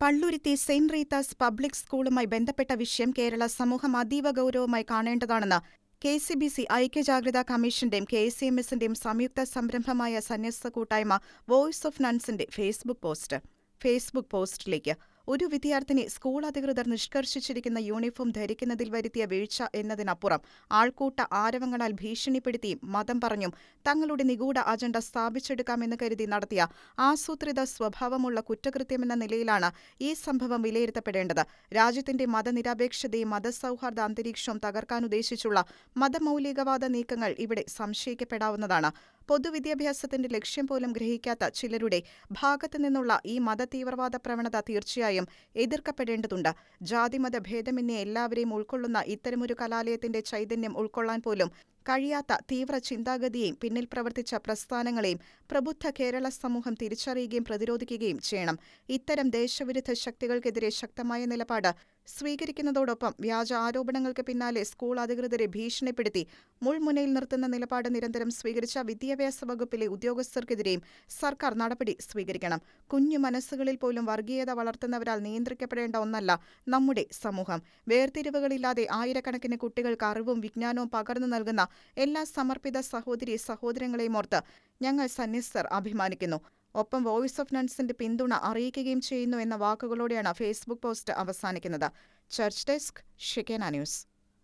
Palluruthy saint Rita's public സ്കൂളുമായി ബന്ധപ്പെട്ട വിഷയം കേരള സമൂഹം അതീവ ഗൗരവമായി കാണേണ്ടതാണെന്ന് കെ സി ബി സി ഐക്യജാഗ്രതാ കമ്മീഷന്റെയും കെ സി എം എസിന്റെയും സംയുക്ത സംരംഭമായ സന്യസ്ത കൂട്ടായ്മ വോയ്സ് ഓഫ് നൺസിന്റെ ഫേസ്ബുക്ക് പോസ്റ്റ്. ഫേസ്ബുക്ക് പോസ്റ്റിലേക്ക് ഒരു വിദ്യാർത്ഥിനി സ്കൂൾ അധികൃതർ നിഷ്കർഷിച്ചിരിക്കുന്ന യൂണിഫോം ധരിക്കുന്നതിൽ വരുത്തിയ വീഴ്ച എന്നതിനപ്പുറം ആൾക്കൂട്ട ആരവങ്ങളാൽ ഭീഷണിപ്പെടുത്തിയും മതം പറഞ്ഞും തങ്ങളുടെ നിഗൂഢ അജണ്ട സ്ഥാപിച്ചെടുക്കാമെന്ന് കരുതി നടത്തിയ ആസൂത്രിത സ്വഭാവമുള്ള കുറ്റകൃത്യമെന്ന നിലയിലാണ് ഈ സംഭവം വിലയിരുത്തപ്പെടേണ്ടത്. രാജ്യത്തിന്റെ മതനിരപേക്ഷതയും മതസൗഹാർദ്ദ അന്തരീക്ഷവും തകർക്കാനുദ്ദേശിച്ചുള്ള മതമൗലികവാദ നീക്കങ്ങൾ ഇവിടെ സംശയിക്കപ്പെടാവുന്നതാണ്. പൊതുവിദ്യാഭ്യാസത്തിന്റെ ലക്ഷ്യം പോലും ഗ്രഹിക്കാത്ത ചിലരുടെ ഭാഗത്തുനിന്നുള്ള ഈ മതതീവ്രവാദ പ്രവണത തീർച്ചയായും എതിർക്കപ്പെടേണ്ടതുണ്ട്. ജാതിമത ഭേദമന്യേ എല്ലാവരെയും ഉൾക്കൊള്ളുന്ന ഇത്തരമൊരു കലാലയത്തിന്റെ ചൈതന്യം ഉൾക്കൊള്ളാൻ പോലും കഴിയാത്ത തീവ്ര ചിന്താഗതിയെയും പിന്നിൽ പ്രവർത്തിച്ച പ്രസ്ഥാനങ്ങളെയും പ്രബുദ്ധ കേരള സമൂഹം തിരിച്ചറിയുകയും പ്രതിരോധിക്കുകയും ചെയ്യണം. ഇത്തരം ദേശവിരുദ്ധ ശക്തികൾക്കെതിരെ ശക്തമായ നിലപാട് സ്വീകരിക്കുന്നതോടൊപ്പം വ്യാജ ആരോപണങ്ങൾക്ക് പിന്നാലെ സ്കൂൾ അധികൃതരെ ഭീഷണിപ്പെടുത്തി മുൾമുനയിൽ നിർത്തുന്ന നിലപാട് നിരന്തരം സ്വീകരിച്ച വിദ്യാഭ്യാസ വകുപ്പിലെ ഉദ്യോഗസ്ഥർക്കെതിരെയും സർക്കാർ നടപടി സ്വീകരിക്കണം. കുഞ്ഞു മനസ്സുകളിൽ പോലും വർഗീയത വളർത്തുന്നവരാൽ നിയന്ത്രിക്കപ്പെടേണ്ട ഒന്നല്ല നമ്മുടെ സമൂഹം. വേർതിരിവുകളില്ലാതെ ആയിരക്കണക്കിന് കുട്ടികൾക്ക് അറിവും വിജ്ഞാനവും പകർന്നു നൽകുന്ന എല്ലാ സമർപ്പിത സഹോദരി സഹോദരങ്ങളെയും ഓർത്ത് ഞങ്ങൾ സന്യസ്തർ അഭിമാനിക്കുന്നു. ഒപ്പം വോയിസ് ഓഫ് നൺസിന്റെ പിന്തുണ അറിയിക്കുകയും ചെയ്യുന്നു എന്ന വാക്കുകളോടെയാണ് ഫേസ്ബുക്ക് പോസ്റ്റ് അവസാനിക്കുന്നത്. Church desk Shekinah news